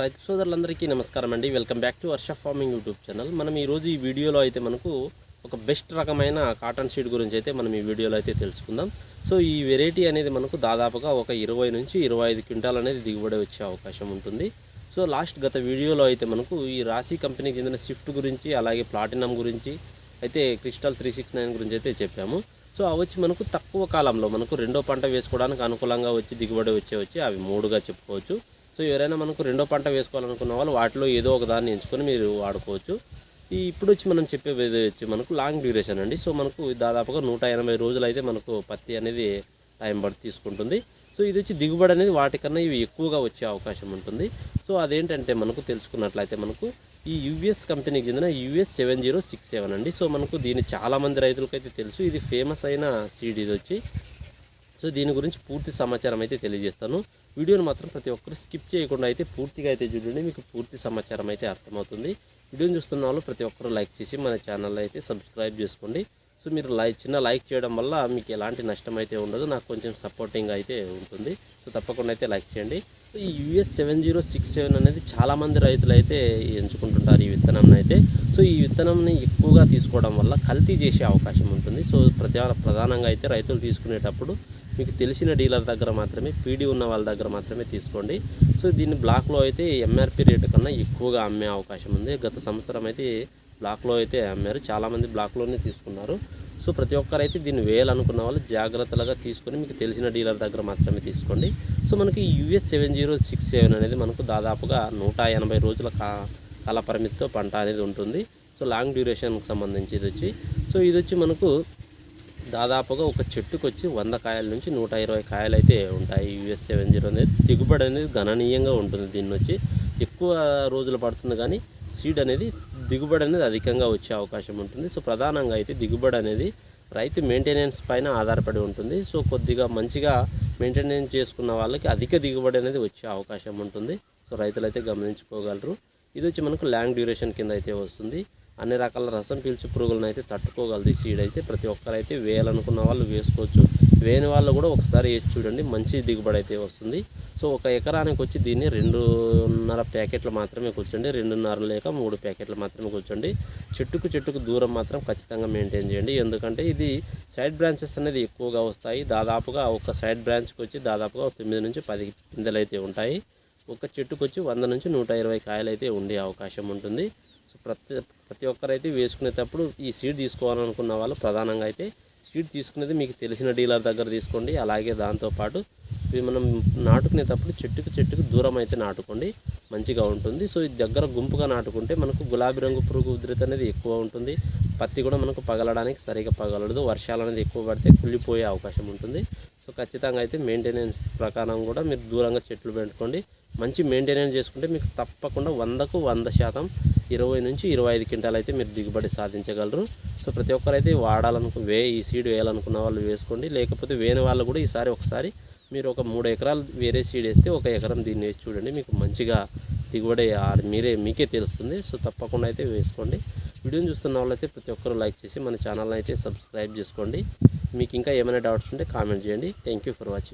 రైతు సోదరులందరికీ నమస్కారం అండి. Welcome back to Varsha farming YouTube channel మనం ఈరోజు ఈ వీడియోలో అయితే మనకు ఒక బెస్ట్ రకమైన కాటన్ షీట్ గురించి అయితే మనం ఈ వీడియోలో అయితే తెలుసుకుందాం. సో ఈ వెరైటీ అనేది మనకు దాదాపుగా ఒక ఇరవై నుంచి ఇరవై ఐదు క్వింటాల్ అనేది దిగుబడి వచ్చే అవకాశం ఉంటుంది. సో లాస్ట్ గత వీడియోలో అయితే మనకు ఈ రాశి కంపెనీకి చెందిన స్విఫ్ట్ గురించి అలాగే ప్లాటినం గురించి అయితే క్రిస్టల్ త్రీ సిక్స్ నైన్ గురించి అయితే చెప్పాము. సో అవి వచ్చి మనకు తక్కువ కాలంలో మనకు రెండో పంట వేసుకోవడానికి అనుకూలంగా వచ్చి దిగుబడి వచ్చే వచ్చి అవి మూడుగా చెప్పుకోవచ్చు. సో ఎవరైనా మనకు రెండో పంట వేసుకోవాలనుకున్న వాళ్ళు వాటిలో ఏదో ఒక దాన్ని ఎంచుకొని మీరు వాడుకోవచ్చు. ఈ ఇప్పుడు వచ్చి మనం చెప్పే వచ్చి మనకు లాంగ్ డ్యూరేషన్ అండి. సో మనకు దాదాపుగా నూట ఎనభై రోజులు అయితే మనకు పత్తి అనేది టైం పడి తీసుకుంటుంది. సో ఇది వచ్చి దిగుబడి అనేది వాటికన్నా ఇవి ఎక్కువగా వచ్చే అవకాశం ఉంటుంది. సో అదేంటంటే మనకు తెలుసుకున్నట్లయితే మనకు ఈ యుఎస్ కంపెనీకి చెందిన US seven zero six seven అండి. సో మనకు దీన్ని చాలామంది రైతులకైతే తెలుసు. ఇది ఫేమస్ అయిన సీడ్ ఇది వచ్చి. సో దీని గురించి పూర్తి సమాచారం అయితే తెలియజేస్తాను. వీడియోని మాత్రం ప్రతి ఒక్కరు స్కిప్ చేయకుండా అయితే పూర్తిగా అయితే చూడండి మీకు పూర్తి సమాచారం అయితే అర్థమవుతుంది. వీడియోని చూస్తున్న వాళ్ళు ప్రతి ఒక్కరు లైక్ చేసి మన ఛానల్ అయితే సబ్స్క్రైబ్ చేసుకోండి. సో మీరు లైక్ చిన్న లైక్ చేయడం వల్ల మీకు ఎలాంటి నష్టం అయితే ఉండదు. నాకు కొంచెం సపోర్టింగ్ అయితే ఉంటుంది. సో తప్పకుండా అయితే లైక్ చేయండి. ఈ US seven zero six seven అనేది చాలామంది రైతులు అయితే ఎంచుకుంటుంటారు ఈ విత్తనం అయితే. సో ఈ విత్తనంని ఎక్కువగా తీసుకోవడం వల్ల కల్తీ చేసే అవకాశం ఉంటుంది. సో ప్రధాన ప్రధానంగా అయితే రైతులు తీసుకునేటప్పుడు మీకు తెలిసిన డీలర్ దగ్గర మాత్రమే పీడీ ఉన్న వాళ్ళ దగ్గర మాత్రమే తీసుకోండి. సో దీన్ని బ్లాక్లో అయితే ఎంఆర్పి రేటు కన్నా ఎక్కువగా అమ్మే అవకాశం ఉంది. గత సంవత్సరం అయితే బ్లాక్లో అయితే అమ్మారు. చాలామంది బ్లాక్లోనే తీసుకున్నారు. సో ప్రతి ఒక్కరైతే దీన్ని వేయాలనుకున్న వాళ్ళు జాగ్రత్తలుగా తీసుకొని మీకు తెలిసిన డీలర్ దగ్గర మాత్రమే తీసుకోండి. సో మనకి US seven zero six seven అనేది మనకు దాదాపుగా నూట ఎనభై రోజుల కాల పరిమితితో పంట అనేది ఉంటుంది. సో లాంగ్ డ్యూరేషన్కి సంబంధించి ఇది వచ్చి. సో ఇది వచ్చి మనకు దాదాపుగా ఒక చెట్టుకు వచ్చి వంద కాయల నుంచి నూట ఇరవై కాయలు అయితే ఉంటాయి యుఎస్ సెవెన్ జీరో అనేది. దిగుబడి అనేది గణనీయంగా ఉంటుంది దీన్ని వచ్చి. ఎక్కువ రోజులు పడుతుంది కానీ సీడ్ అనేది దిగుబడి అనేది అధికంగా వచ్చే అవకాశం ఉంటుంది. సో ప్రధానంగా అయితే దిగుబడి అనేది రైతు మెయింటెనెన్స్ పైన ఆధారపడి ఉంటుంది. సో కొద్దిగా మంచిగా మెయింటెనెన్స్ చేసుకున్న వాళ్ళకి అధిక దిగుబడి అనేది వచ్చే అవకాశం ఉంటుంది. సో రైతులు అయితే గమనించుకోగలరు. ఇది వచ్చి మనకు లాంగ్ డ్యూరేషన్ కింద అయితే వస్తుంది. అన్ని రకాల రసం పీల్చు పురుగులను అయితే తట్టుకోగలదు. ఈ సీడ్ అయితే ప్రతి ఒక్కరైతే వేయాలనుకున్న వాళ్ళు వేసుకోవచ్చు. వేని వాళ్ళు కూడా ఒకసారి వేసి చూడండి. మంచి దిగుబడి అయితే వస్తుంది. సో ఒక ఎకరానికి వచ్చి దీన్ని రెండున్నర ప్యాకెట్లు మాత్రమే కూర్చోండి. రెండున్నర లేక మూడు ప్యాకెట్లు మాత్రమే కూర్చోండి. చెట్టుకు చెట్టుకు దూరం మాత్రం ఖచ్చితంగా మెయింటైన్ చేయండి. ఎందుకంటే ఇది సైడ్ బ్రాంచెస్ అనేది ఎక్కువగా వస్తాయి. దాదాపుగా ఒక సైడ్ బ్రాంచ్కి వచ్చి దాదాపుగా తొమ్మిది నుంచి పది పిందెలు అయితే ఉంటాయి. ఒక చెట్టుకు వచ్చి వంద నుంచి నూట ఇరవై కాయలు అయితే ఉండే అవకాశం ఉంటుంది. సో ప్రతి ప్రతి ఒక్కరైతే వేసుకునేటప్పుడు ఈ సీడ్ తీసుకోవాలనుకున్న వాళ్ళు ప్రధానంగా అయితే సీడ్ తీసుకునేది మీకు తెలిసిన డీలర్ దగ్గర తీసుకోండి. అలాగే దాంతోపాటు ఇవి మనం నాటుకునేటప్పుడు చెట్టుకు చెట్టుకు దూరం అయితే నాటుకోండి. మంచిగా ఉంటుంది. సో ఇది దగ్గర గుంపుగా నాటుకుంటే మనకు గులాబీ రంగు పురుగు ఉధృతి అనేది ఎక్కువ ఉంటుంది. పత్తి కూడా మనకు పగలడానికి సరిగా పగలదు. వర్షాలు అనేది ఎక్కువ పడితే కుళ్ళిపోయే అవకాశం ఉంటుంది. సో ఖచ్చితంగా అయితే మెయింటెనెన్స్ ప్రకారం కూడా మీరు దూరంగా చెట్లు పెట్టుకోండి. మంచి మెయింటెనెన్స్ చేసుకుంటే మీకు తప్పకుండా వందకు వంద శాతం ఇరవై నుంచి ఇరవై ఐదు క్వింటాలు అయితే మీరు దిగుబడి సాధించగలరు. సో ప్రతి ఒక్కరైతే వాడాలనుకు వే ఈ సీడ్ వేయాలనుకున్న వాళ్ళు వేసుకోండి. లేకపోతే వేని వాళ్ళు కూడా ఈసారి ఒకసారి మీరు ఒక మూడు ఎకరాలు వేరే సీడ్ వేస్తే ఒక ఎకరం దీన్ని వేసి చూడండి. మీకు మంచిగా దిగుబడి మీరే మీకే తెలుస్తుంది. సో తప్పకుండా అయితే వేసుకోండి. వీడియోని చూస్తున్న వాళ్ళైతే ప్రతి ఒక్కరు లైక్ చేసి మన ఛానల్ని అయితే సబ్స్క్రైబ్ చేసుకోండి. మీకు ఇంకా ఏమైనా డౌట్స్ ఉంటే కామెంట్ చేయండి. Thank you for watching.